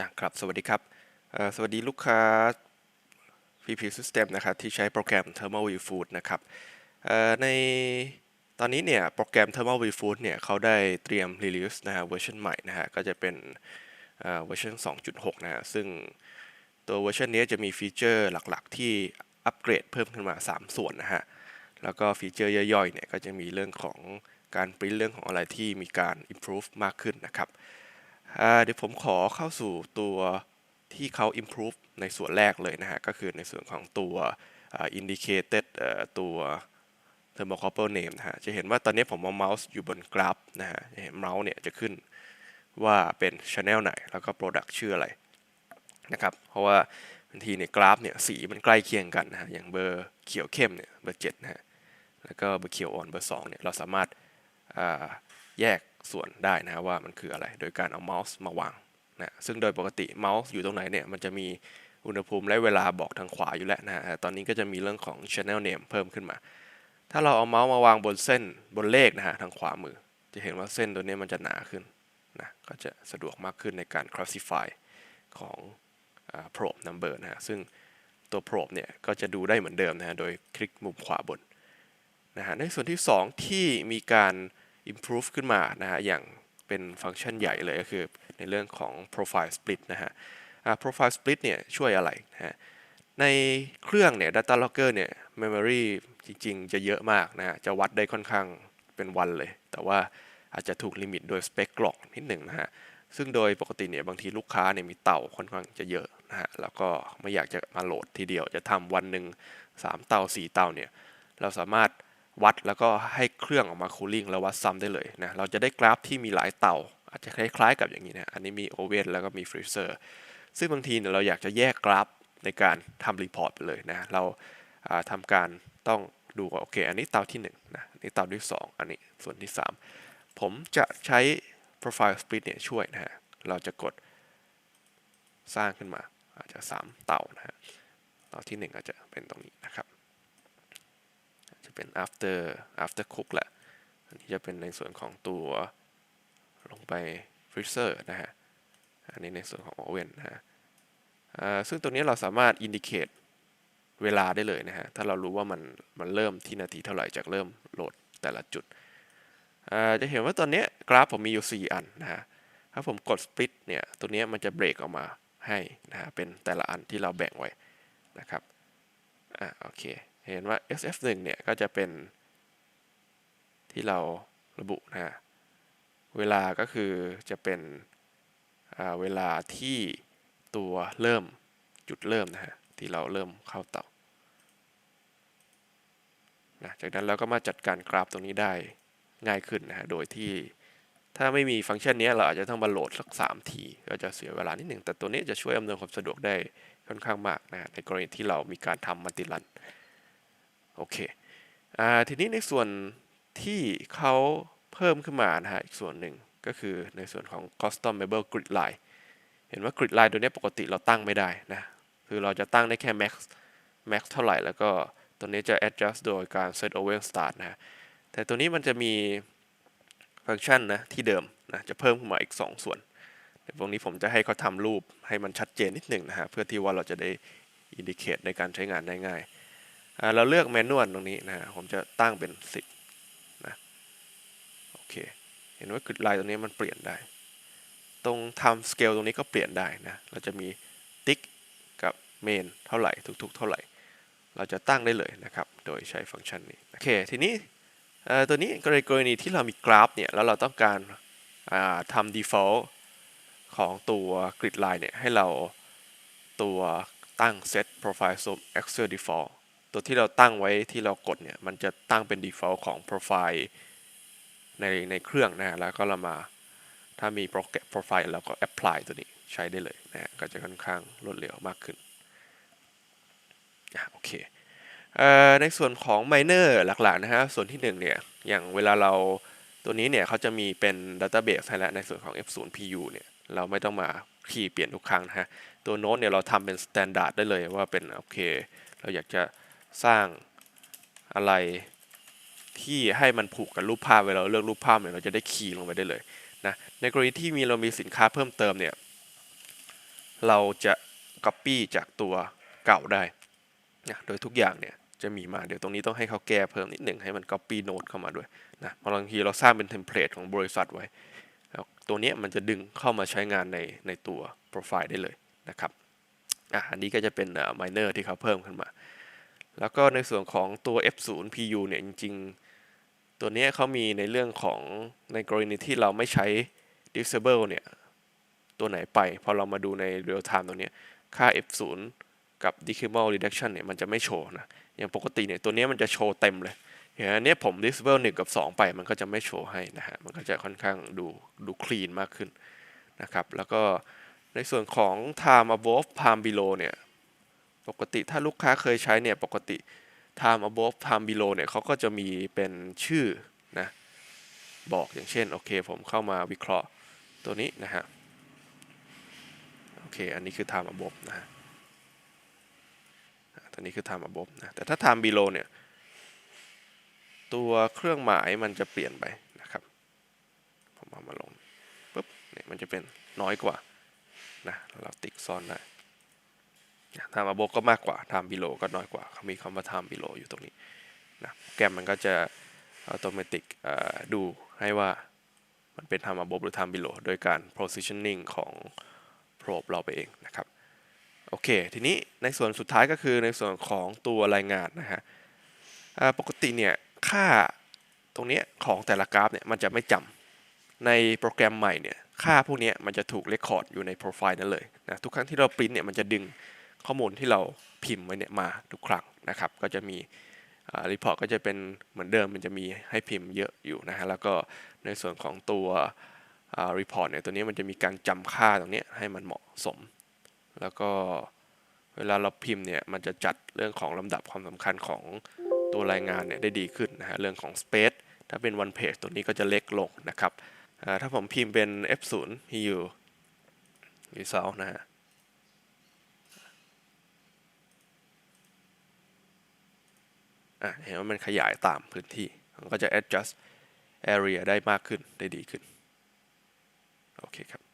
อย่างครับ สวัสดีครับ สวัสดีลูกค้า PP System นะครับ ที่ใช้โปรแกรม Thermal View Food นะครับในตอนนี้เนี่ย โปรแกรม Thermal View Food เนี่ยเขาได้เตรียม release นะฮะเวอร์ชันใหม่นะฮะ ก็จะเป็นเวอร์ชัน2.6 นะฮะ ซึ่งตัวเวอร์ชันนี้จะมีฟีเจอร์หลักๆ ที่อัปเกรดเพิ่มขึ้นมา 3 ส่วนนะฮะ แล้วก็ฟีเจอร์ย่อยๆ เนี่ย ก็จะมีเรื่องของการปริ้นเรื่องของอะไรที่มีการ improve มากขึ้นนะครับ เดี๋ยวผมขอเข้าสู่ตัวที่เขา improve ในส่วนแรกเลยนะฮะ ก็คือในส่วนของตัวอ่า indicated เอ่อตัว thermocouple name นะฮะ จะเห็นว่าตอนนี้ผมเอาเมาส์อยู่บนกราฟนะฮะ จะเห็นเมาส์เนี่ยจะขึ้นว่าเป็น channel ไหน แล้วก็ product ชื่ออะไรนะครับ เพราะว่าบางทีเนี่ยกราฟเนี่ยสีมันใกล้เคียงกันนะฮะ อย่างเบอร์เขียวเข้มเนี่ยเบอร์เจ็ดนะฮะ แล้วก็เบอร์เขียวอ่อนเบอร์สองเนี่ยเราสามารถแยก ส่วนได้นะว่ามันคืออะไร โดยการเอาเมาส์มาวางนะซึ่งโดยปกติเมาส์อยู่ตรงไหนเนี่ยมันจะมีอุณหภูมิและเวลาบอกทางขวาอยู่แล้วนะตอนนี้ก็จะมีเรื่องของ channel name เพิ่มขึ้นมา ถ้าเราเอาเมาส์มาวางบนเส้นบนเลขนะฮะทางขวามือ จะเห็นว่าเส้นตัวนี้มันจะหนาขึ้นนะก็จะสะดวกมากขึ้นในการ classify ของอ probe number นะฮะซึ่งตัว probe เนี่ยก็จะดูได้เหมือนเดิมนะฮะโดยคลิกมุมขวาบนนะฮะในส่วนที่ 2 ที่มีการ improve ขึ้นมานะฮะอย่างเป็นฟังก์ชันใหญ่เลยก็คือในเรื่องของ profile split นะฮะ profile split เนี่ยช่วยอะไรนะฮะในเครื่องเนี่ย data logger เนี่ย memory จริงๆ จะเยอะมากนะฮะจะวัดได้ค่อนข้างเป็นวันเลย แต่ว่าอาจจะถูกลิมิตโดยสเปคกล่องนิดหนึ่งนะฮะซึ่งโดยปกติเนี่ยบางทีลูกค้าเนี่ยมีเต่าค่อนข้างจะเยอะนะฮะแล้วก็ไม่อยากจะมาโหลดทีเดียวจะทำวันหนึ่งสามเต่าสี่เต่าเนี่ยเราสามารถ วัดแล้วก็ให้เครื่องออกมาคูลิ่งแล้ววัดซ้ำได้เลยนะเราจะได้กราฟที่มีหลายเตา อาจจะคล้ายๆกับอย่างนี้นะอันนี้มีโอเว่นแล้วก็มีฟรีเซอร์ซึ่งบางทีเนี่ยเราอยากจะแยกกราฟในการทำรีพอร์ตไปเลยนะเราอ่าทำการต้องดูว่าโอเค อันนี้เตาที่1นะนนี้เตาที่ 2 อันนี้ส่วนที่ 3 ผมจะใช้ profile split เนี่ยช่วยนะฮะเราจะกดสร้างขึ้นมาอาจจะ 3 เตานะฮะเตาที่ 1 อาจจะเป็นตรงนี้นะครับ เป็น after after cook แหละ อันนี้จะเป็นในส่วนของตัวลงไป freezer นะฮะ อันนี้ในส่วนของ oven นะฮะอ่าซึ่งตรงนี้เราสามารถ indicate เวลาได้เลยนะฮะ ถ้าเรารู้ว่ามันมันเริ่มที่นาทีเท่าไหร่จากเริ่มโหลดแต่ละจุดอ่าจะเห็นว่าตอนนี้กราฟผมมีอยู่ 4 อันนะฮะ ถ้าผมกด split เนี่ย ตัวนี้มันจะเบรกออกมาให้นะฮะ เป็นแต่ละอันที่เราแบ่งไว้นะครับ อ่าโอเค เห็นว่า SF1 เนี่ยก็จะเป็นที่เราระบุนะฮะเวลาก็คือจะเป็นเวลาที่ตัวเริ่มจุดเริ่มนะฮะที่เราเริ่มเข้าเต่านะจากนั้นเราก็มาจัดการกราฟตรงนี้ได้ง่ายขึ้นนะฮะโดยที่ถ้าไม่มีฟังก์ชันนี้เราอาจจะต้องมาโหลดสัก 3 ที ก็จะเสียเวลานิดหนึ่งแต่ตัวนี้จะช่วยอำนวยความสะดวกได้ค่อนข้างมากนะฮะในกรณีที่เรามีการทำมัลติรัน โอเคอทีนี้ในส่วนที่เขาเพิ่มขึ้นมานะฮะอีกส่วนหนึ่งก็คือในส่วนของ customable grid line เห็นว่า grid line ตัวนี้ปกติเราตั้งไม่ได้นะคือเราจะตั้งได้แค่ max max เท่าไหร่ แล้วก็ตัวนี้จะ adjust โดยการ set over start นะแต่ตัวนี้มันจะมีฟังก์ชันนะที่เดิมนะจะเพิ่มขึ้นมาอีก 2 ส่วนเดี๋ยวตรงนี้ผมจะให้เขาทำรูปให้มันชัดเจนนิดหนึ่งนะฮะเพื่อที่ว่าเราจะได้ indicate ในการใช้งานได้ง่าย เราเลือกแมนนวลตรงนี้นะผมจะตั้งเป็น 10นะโอเคเห็นว่ากริดไลน์ตรงนี้มันเปลี่ยนได้ ตรงทำสเกลตรงนี้ก็เปลี่ยนได้นะเราจะมีติ๊กกับเมนเท่าไหร่ทุกๆ เท่าไหร่ เราจะตั้งได้เลยนะครับ โดยใช้ฟังก์ชันนี้โอเคทีนี้ตัวนี้กรณีกรณีที่เรามีกราฟเนี่ยแล้วเราต้องการาทำ default ของตัว grid line เนี่ยให้เราตัวตั้ง set profile zoom axial default ตัวที่เราตั้งไว้ที่เรากดเนี่ย มันจะตั้งเป็น default ของ profile ในในเครื่องนะแล้วก็เรามาถ้ามีโปรแกรม profile เราก็ apply ตัวนี้ใช้ได้เลยนะก็จะค่อนข้างรวดเร็วมากขึ้นโอเคในส่วนของ miner หลักๆนะฮะส่วนที่หนึ่งเนี่ยอย่างเวลาเราตัวนี้เนี่ยเขาจะมีเป็น database ให้แล้วในส่วนของ F0PU เนี่ยเราไม่ต้องมาคีย์เปลี่ยนทุกครั้งนะฮะตัวโน้ตเนี่ยเราทำเป็น standard ได้เลยว่าเป็นโอเค เราอยากจะ สร้างอะไรที่ให้มันผูกกับรูปภาพเวลาเราเลือกรูปภาพเนี่ยเราจะได้คีย์ลงไปได้เลยนะในกรณีที่มีเรามีสินค้าเพิ่มเติมเนี่ยเราจะ Copy จากตัวเก่าได้นะโดยทุกอย่างเนี่ยจะมีมาเดี๋ยวตรงนี้ต้องให้เขาแก้เพิ่มนิดหนึ่งให้มัน Copy Note เข้ามาด้วยนะบางทีเราสร้างเป็นเทมเพลตของบริษัทไว้แล้วตัวเนี้ยมันจะดึงเข้ามาใช้งานในในตัวโปรไฟล์ได้เลยนะครับอะอันนี้ก็จะเป็นเอ่อ minor ที่เขาเพิ่มขึ้นมา แล้วก็ในส่วนของตัว F0 PU เนี่ยจริง ๆ ตัวนี้เขามีในเรื่องของในกรณีที่เราไม่ใช้ disable เนี่ย ตัวไหนไปพอเรามาดูใน real time ตรงนี้ค่า F0 กับ decimal reduction เนี่ยมันจะไม่โชว์นะ อย่างปกติเนี่ยตัวนี้มันจะโชว์เต็มเลยอย่างนี้ผม disable 1 กับ 2 ไปมันก็จะไม่โชว์ให้นะฮะ มันก็จะค่อนข้างดูดู clean มากขึ้นนะครับ แล้วก็ในส่วนของ time above time below เนี่ย ปกติถ้าลูกค้าเคยใช้เนี่ยปกติ time above time below เนี่ยเขาก็จะมีเป็นชื่อนะบอกอย่างเช่น โอเค ผมเข้ามาวิเคราะห์ตัวนี้นะฮะ โอเค อันนี้คือ time above นะฮะอ่าตัวนี้คือ time above นะ แต่ถ้า time below เนี่ย ตัวเครื่องหมายมันจะเปลี่ยนไปนะครับ ผมเอามาลงปุ๊บเนี่ยมันจะเป็นน้อยกว่านะเราติ๊กซ่อนได้ ทำ above ก็มากกว่าทำ below ก็น้อยกว่าเขามีคำว่าทำ below อยู่ตรงนี้นะโปรแกรมมันก็จะ automatic เอ่อดูให้ว่ามันเป็นทำ above หรือทำ below โดยการ positioning ของ probe เราไปเองนะครับ โอเค ทีนี้ในส่วนสุดท้ายก็คือในส่วนของตัวรายงานนะฮะปกติเนี่ย ค่าตรงนี้ของแต่ละกราฟเนี่ย มันจะไม่จำในโปรแกรมใหม่เนี่ย ค่าพวกนี้มันจะถูกเรคคอร์ดอยู่ในโปรไฟล์นั้นเลยนะ ทุกครั้งที่เราปริ้นเนี่ย มันจะดึง ข้อมูลที่เราพิมพ์ไว้เนี่ยมาทุกครั้งนะครับ ก็จะมีรีพอร์ตก็จะเป็นเหมือนเดิมมันจะมีให้พิมพ์เยอะอยู่นะฮะแล้วก็ในส่วนของตัวรีพอร์ตเนี่ยตัวนี้มันจะมีการจำค่าตรงนี้ให้มันเหมาะสม แล้วก็เวลาเราพิมพ์เนี่ยมันจะจัดเรื่องของลำดับความสำคัญของตัวรายงานเนี่ยได้ดีขึ้นนะฮะเรื่องของ space ถ้าเป็น one page ตัวนี้ก็จะเล็กลงนะครับถ้าผมพิมพ์เป็น F0 EU result นะฮะ อะเห็นว่ามันขยายตามพื้นที่ มันก็จะ adjust area ได้มากขึ้นได้ดีขึ้น โอเคครับ